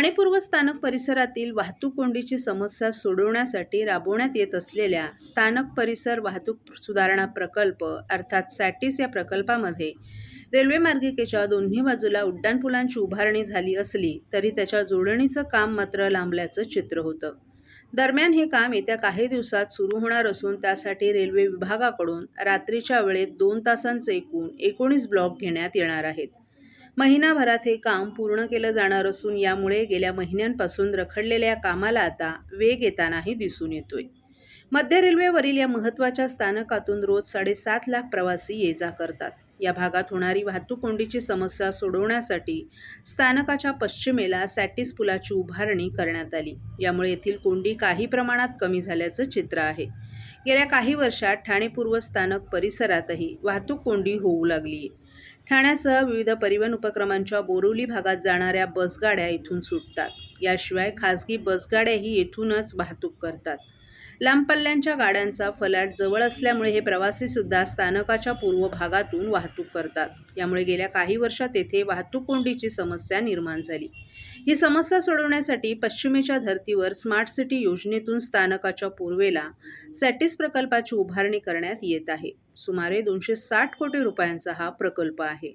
ठाणेपूर्व स्थानक परिसरातील वाहतूक कोंडीची समस्या सोडवण्यासाठी राबवण्यात येत असलेल्या स्थानक परिसर वाहतूक सुधारणा प्रकल्प अर्थात सॅटिस या प्रकल्पामध्ये रेल्वे मार्गिकेच्या दोन्ही बाजूला उड्डाणपुलांची उभारणी झाली असली तरी त्याच्या जोडणीचं काम मात्र लांबल्याचं चित्र होतं. दरम्यान हे काम येत्या काही दिवसात सुरू होणार असून त्यासाठी रेल्वे विभागाकडून रात्रीच्या वेळेत दोन तासांचे एकूण एकोणीस ब्लॉक घेण्यात येणार आहेत. महिनाभरात हे काम पूर्ण केलं जाणार असून यामुळे गेल्या महिन्यांपासून रखडलेल्या कामाला आता वेग येतानाही दिसून येतोय. मध्य रेल्वेवरील या महत्त्वाच्या स्थानकातून रोज साडेसात लाख प्रवासी ये जा करतात. या भागात होणारी वाहतूक कोंडीची समस्या सोडवण्यासाठी स्थानकाच्या पश्चिमेला सॅटिस पुलाची उभारणी करण्यात आली. यामुळे येथील कोंडी काही प्रमाणात कमी झाल्याचं चित्र आहे. गेल्या काही वर्षात ठाणे पूर्व स्थानक परिसरातही वाहतूक कोंडी होऊ लागली आहे ठाण्यासह विविध परिवहन उपक्रमांच्या बोरिवली भागात जाणाऱ्या बसगाड्या इथून सुटतात. याशिवाय खाजगी बसगाड्याही येथूनच वाहतूक करतात. लांब पल्ल्यांच्या गाड्यांचा फलाट जवळ असल्यामुळे हे प्रवासीसुद्धा स्थानकाच्या पूर्व भागातून वाहतूक करतात. यामुळे गेल्या काही वर्षात येथे वाहतूक कोंडीची समस्या निर्माण झाली. ही समस्या सोडवण्यासाठी पश्चिमेच्या धर्तीवर स्मार्ट सिटी योजनेतून स्थानकाच्या पूर्वेला सॅटिस प्रकल्पाची उभारणी करण्यात येत आहे. सुमारे दोनशे साठ कोटी रुपयांचा हा प्रकल्प आहे.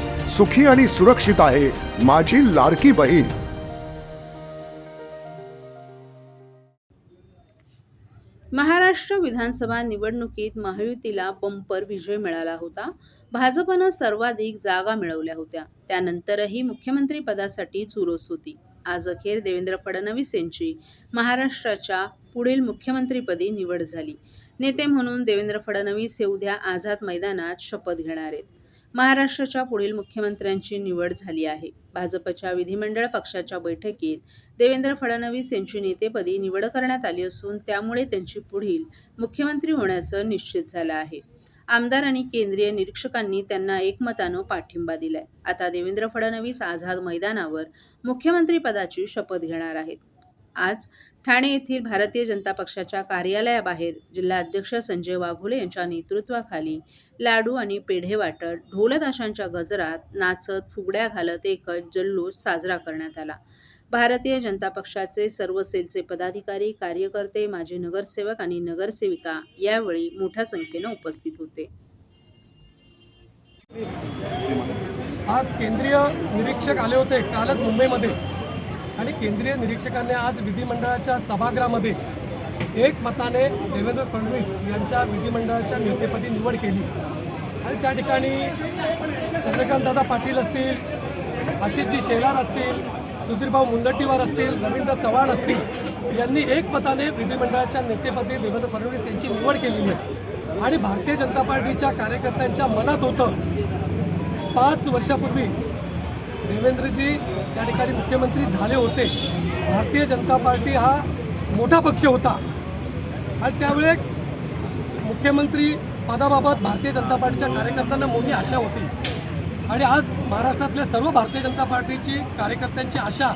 सुखी आणि सुरक्षित आहे माझी लाडकी बहीण. महाराष्ट्र विधानसभा निवडणुकीत महायुतीला बंपर विजय मिळाला होता. भाजपनं सर्वाधिक जागा मिळवल्या होत्या. त्यानंतरही मुख्यमंत्री पदासाठी चुरस होती. आज अखेर देवेंद्र फडणवीस यांची महाराष्ट्राच्या पुढील मुख्यमंत्रीपदी निवड झाली. नेते म्हणून देवेंद्र फडणवीस हे उद्या आझाद मैदानात शपथ घेणार आहेत. महाराष्ट्राच्या पुढील मुख्यमंत्र्यांची निवड झाली आहे. भाजपच्या विधिमंडळ पक्षाच्या बैठकीत देवेंद्र फडणवीस यांची नेतेपदी निवड करण्यात आली असून त्यामुळे त्यांची पुढील मुख्यमंत्री होण्याचं निश्चित झालं आहे. आमदार आणि केंद्रीय निरीक्षकांनी त्यांना एकमतानं पाठिंबा दिलाय. आता देवेंद्र फडणवीस आझाद मैदानावर मुख्यमंत्रीपदाची शपथ घेणार आहेत. आज ठाणे येथील भारतीय जनता पक्षाच्या कार्यालयाबाहेर जिल्हाध्यक्ष संजय वाघोले यांच्या नेतृत्वाखाली लाडू आणि पेढे वाटत ढोलताशांच्या गजरात नाचत फुगड्या घालत एकच जल्लोष साजरा करण्यात आला. भारतीय जनता पक्षाचे सर्व सेलचे पदाधिकारी कार्यकर्ते माजी नगरसेवक आणि नगरसेविका यावेळी मोठ्या संख्येनं उपस्थित होते. आज केंद्रीय निरीक्षक आले होते कालच मुंबईमध्ये. आणि केंद्रीय निरीक्षकांनी आज विधिमंडळाच्या सभागृहामध्ये एक मताने देवेंद्र फडणवीस यांच्या विधिमंडळाच्या नेतेपदी निवड केली. आणि त्या ठिकाणी चंद्रकांतदादा पाटील असतील आशिषजी शेलार असतील सुधीरभाऊ मुंदट्टीवार असतील रवींद्र चव्हाण असतील यांनी एक मताने विधिमंडळाच्या नेतेपदी देवेंद्र फडणवीस यांची निवड केलेली आहे. आणि भारतीय जनता पार्टीच्या कार्यकर्त्यांच्या मनात होतं पाच वर्षापूर्वी देवेंद्रजी त्या ठिकाणी मुख्यमंत्री झाले होते. भारतीय जनता पार्टी हा मोठा पक्ष होता. आणि त्यावेळे मुख्यमंत्री पदाबाबत भारतीय जनता पार्टीच्या कार्यकर्त्यांना मोठी आशा होती. आणि आज महाराष्ट्रातल्या सर्व भारतीय जनता पार्टीची कार्यकर्त्यांची आशा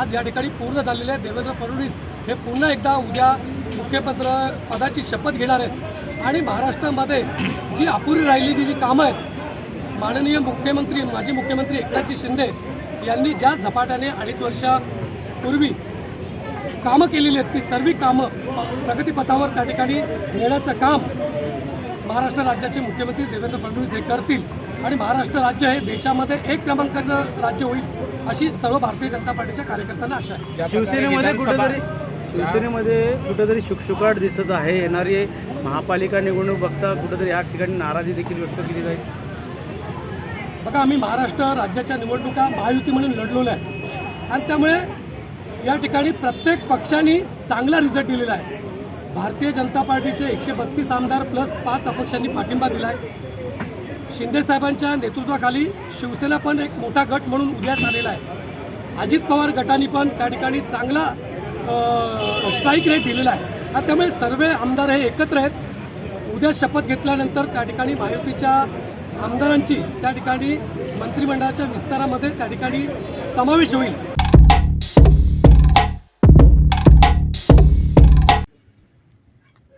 आज या ठिकाणी पूर्ण झालेली आहे. देवेंद्र फडणवीस हे पुन्हा एकदा उद्या मुख्यमंत्र पदाची शपथ घेणार आहेत. आणि महाराष्ट्रामध्ये जी अपुरी राहिलेली जी कामं आहेत माननीय मुख्यमंत्री माजी मुख्यमंत्री एकनाथजी शिंदे यांनी ज्या झपाट्याने अडीच वर्षापूर्वी कामं केलेली आहेत ती सर्व कामं प्रगतीपथावर त्या ठिकाणी नेण्याचं काम महाराष्ट्र राज्याचे मुख्यमंत्री देवेंद्र फडणवीस हे करतील. आणि महाराष्ट्र राज्य हे देशामध्ये एक क्रमांकाचं राज्य होईल अशी सर्व भारतीय जनता पार्टीच्या कार्यकर्त्यांना आशा आहे. शिवसेनेमध्ये कुठेतरी शिवसेनेमध्ये कुठेतरी शुकशुकाट दिसत आहे. येणारी महापालिका निवडणूक बघता कुठेतरी या ठिकाणी नाराजी देखील व्यक्त केली जाईल. बघा आम्ही महाराष्ट्र राज्याच्या निवडणुका महायुती म्हणून लढलेलो आहे. आणि त्यामुळे या ठिकाणी प्रत्येक पक्षाने चांगला रिझल्ट दिलेला आहे. भारतीय जनता पार्टीचे एकशे बत्तीस आमदार प्लस पाच अपक्षांनी पाठिंबा दिला आहे शिंदेसाहेबांच्या नेतृत्वाखाली शिवसेना पण एक मोठा गट म्हणून उद्यास आलेला आहे. अजित पवार गटाने पण त्या ठिकाणी चांगला स्ट्राईक रेट दिलेला आहे. आणि त्यामुळे सर्व आमदार हे एकत्र आहेत. उद्या शपथ घेतल्यानंतर त्या ठिकाणी महायुतीच्या आमदारांची त्या ठिकाणी मंत्रिमंडळाच्या विस्तारामध्ये त्या ठिकाणी समावेश होईल.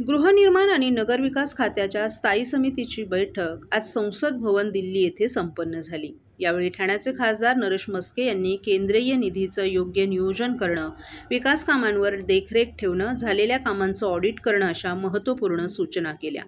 गृहनिर्माण आणि नगरविकास खात्याच्या स्थायी समितीची बैठक आज संसद भवन दिल्ली येथे संपन्न झाली. यावेळी ठाण्याचे खासदार नरेश मस्के यांनी केंद्रीय निधीचं योग्य नियोजन करणं विकास कामांवर देखरेख ठेवणं झालेल्या कामांचं ऑडिट करणं अशा महत्त्वपूर्ण सूचना केल्या.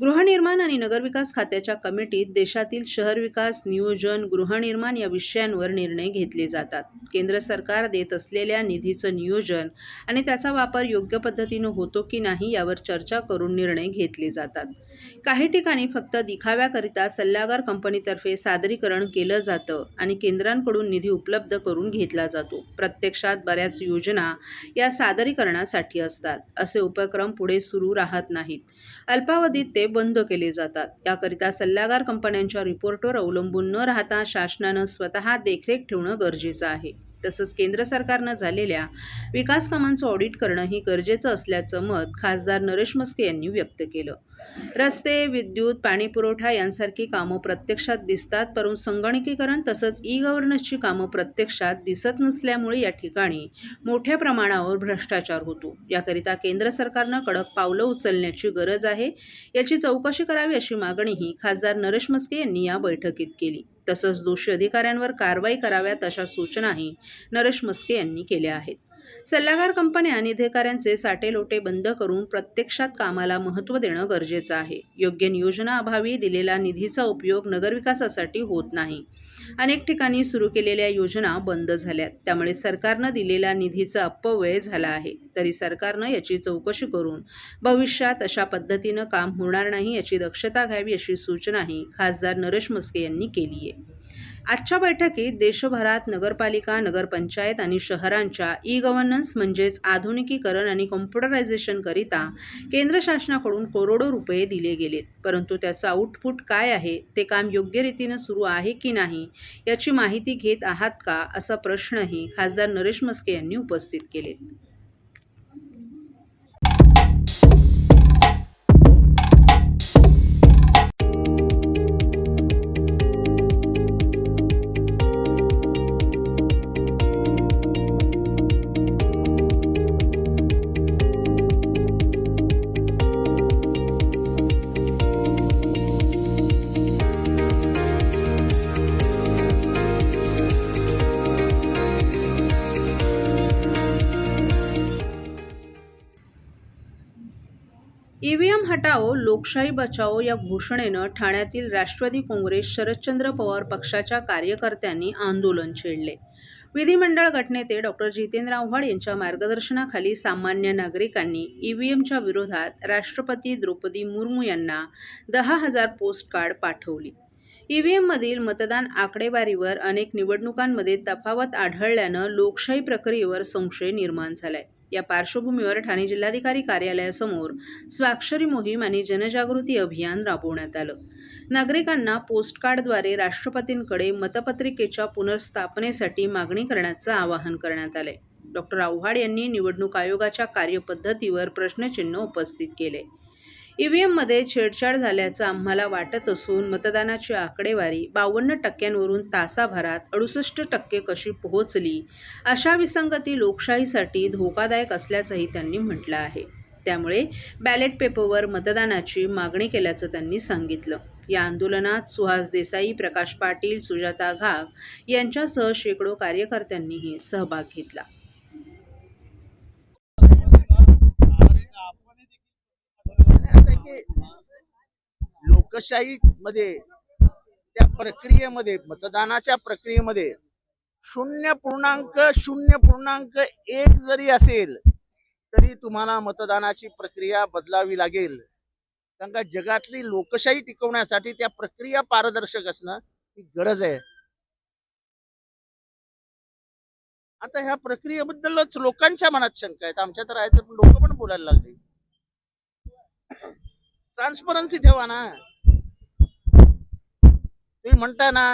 गृहनिर्माण आणि नगरविकास खात्याच्या कमिटीत देशातील शहर विकास नियोजन गृहनिर्माण या विषयांवर निर्णय घेतले जातात. केंद्र सरकार देत असलेल्या निधीचं नियोजन आणि त्याचा वापर योग्य पद्धतीनं होतो की नाही यावर चर्चा करून निर्णय घेतले जातात. काही ठिकाणी फक्त दिखाव्याकरिता सल्लागार कंपनीतर्फे सादरीकरण केलं जातं आणि केंद्रांकडून निधी उपलब्ध करून घेतला जातो. प्रत्यक्षात बऱ्याच योजना या सादरीकरणासाठी असतात. असे उपक्रम पुढे सुरू राहत नाहीत. अल्पावधीत ते बंद केले जातात. याकरिता सल्लागार कंपन्यांच्या रिपोर्टवर अवलंबून न राहता शासनानं स्वतः देखरेख ठेवणं गरजेचं आहे. तसंच केंद्र सरकारनं झालेल्या विकास कामांचं ऑडिट करणं ही गरजेचं असल्याचं मत खासदार नरेश मस्के यांनी व्यक्त केलं. रस्ते विद्युत पाणीपुरवठा यांसारखी कामं प्रत्यक्षात दिसतात परंतु संगणकीकरण तसंच ई गव्हर्नन्सची कामं प्रत्यक्षात दिसत नसल्यामुळे या ठिकाणी मोठ्या प्रमाणावर भ्रष्टाचार होतो. याकरिता केंद्र सरकारनं कडक पावलं उचलण्याची गरज आहे. याची चौकशी करावी अशी मागणीही खासदार नरेश मस्के यांनी या बैठकीत केली. तसंच दोषी अधिकाऱ्यांवर कारवाई कराव्यात अशा सूचनाही नरेश मस्के यांनी केल्या आहेत. सल्लागार कंपन्या आणि अधिकाऱ्यांचे साटेलोटे बंद करून प्रत्यक्षात कामाला महत्त्व देणं गरजेचं आहे. योग्य नियोजनाअभावी दिलेला निधीचा उपयोग नगरविकासासाठी होत नाही. अनेक ठिकाणी सुरू केलेल्या योजना बंद झाल्यात. त्यामुळे सरकारनं दिलेला निधीचा अपव्यय झाला आहे. तरी सरकारनं याची चौकशी करून भविष्यात अशा पद्धतीनं काम होणार नाही याची दक्षता घ्यावी अशी सूचनाही खासदार नरेश मस्के यांनी केली आहे आजच्या बैठकीत देशभरात नगरपालिका नगरपंचायत आणि शहरांच्या ई गव्हर्नन्स म्हणजेच आधुनिकीकरण आणि कॉम्प्युटरायझेशनकरिता केंद्र शासनाकडून करोडो रुपये दिले गेलेत. परंतु त्याचं आउटपुट काय आहे? ते काम योग्य रीतीनं सुरू आहे की नाही? याची माहिती घेत आहात का? असा प्रश्नही खासदार नरेश मस्के यांनी उपस्थित केलेत. ईव्हीएम हटाओ लोकशाही बचाओ या घोषणेनं ठाण्यातील राष्ट्रवादी काँग्रेस शरदचंद्र पवार पक्षाच्या कार्यकर्त्यांनी आंदोलन छेडले. विधिमंडळ गटनेते डॉक्टर जितेंद्र आव्हाड यांच्या मार्गदर्शनाखाली सामान्य नागरिकांनी ईव्हीएमच्या विरोधात राष्ट्रपती द्रौपदी मुर्मू यांना दहा हजार पोस्टकार्ड पाठवली. ईव्हीएममधील मतदान आकडेवारीवर अनेक निवडणुकांमध्ये तफावत आढळल्यानं लोकशाही प्रक्रियेवर संशय निर्माण झालाय. या पार्श्वभूमीवर ठाणे जिल्हाधिकारी कार्यालयासमोर स्वाक्षरी मोहीम आणि जनजागृती अभियान राबवण्यात आलं. नागरिकांना पोस्टकार्डद्वारे राष्ट्रपतींकडे मतपत्रिकेच्या पुनर्स्थापनेसाठी मागणी करण्याचं आवाहन करण्यात आलंय. डॉक्टर आव्हाड यांनी निवडणूक आयोगाच्या कार्यपद्धतीवर प्रश्नचिन्ह उपस्थित केले. ईव्हीएममध्ये छेडछाड झाल्याचं आम्हाला वाटत असून मतदानाची आकडेवारी बावन्न टक्क्यांवरून तासाभरात अडुसष्ट टक्के कशी पोहोचली अशा विसंगती लोकशाहीसाठी धोकादायक असल्याचंही त्यांनी म्हटलं आहे. त्यामुळे बॅलेट पेपरवर मतदानाची मागणी केल्याचं त्यांनी सांगितलं. या आंदोलनात सुहास देसाई प्रकाश पाटील सुजाता घाग यांच्यासह शेकडो कार्यकर्त्यांनीही सहभाग घेतला. म्हणजे लोकशाही मध्ये त्या प्रक्रियेमध्ये मतदानाच्या प्रक्रियेमध्ये शून्य पूर्णांक शून्य पूर्णांक एक जरी असेल तरी तुम्हाला मतदानाची प्रक्रिया बदलावी लागेल. कारण का जगातली लोकशाही टिकवण्यासाठी त्या प्रक्रिया पारदर्शक असणं ही गरज आहे. आता ह्या प्रक्रियेबद्दलच लोकांच्या मनात शंका आहेत. आमच्या तर आहेत लोक पण बोलायला लागले. ट्रान्सपरन्सी ठेवा ना. तुम्ही म्हणता ना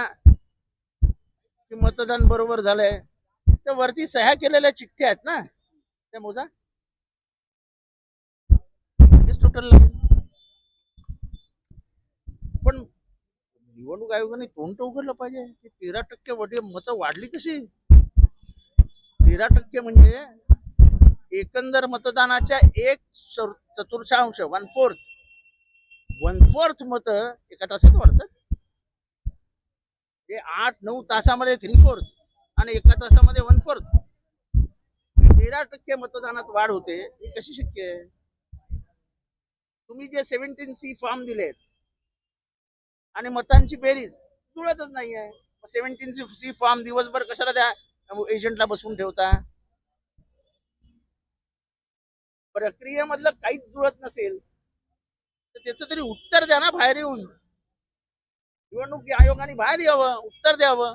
की मतदान बरोबर झालंय. त्या वरती सह्या केलेल्या चिठ्ठ्या आहेत ना. त्या मोजा. टोटल पण निवडणूक आयोगाने तोंड उघडलं पाहिजे. की तेरा टक्के वडील मतं वाढली कशी? तेरा टक्के म्हणजे एकंदर मतदानाच्या एक चतुर्थांश वन फोर्थ वन फोर्थ मत एका तासात वाढतात. ते आठ नऊ तासामध्ये थ्री फोर्थ आणि एका तासामध्ये वन फोर्थ तेरा टक्के मतदानात वाढ होते. ही कशी शक्य आहे? तुम्ही जे सेव्हन्टीन सी फॉर्म दिलेत आणि मतांची बेरीज जुळतच नाही आहे सेव्हन्टीन सी फॉर्म दिवसभर कशाला त्या एजंटला बसवून ठेवता? प्रक्रियेमधलं काहीच जुळत नसेल. त्याचं तरी उत्तर द्या ना बाहेर येऊन. निवडणूक आयोगाने बाहेर यावं उत्तर द्यावं.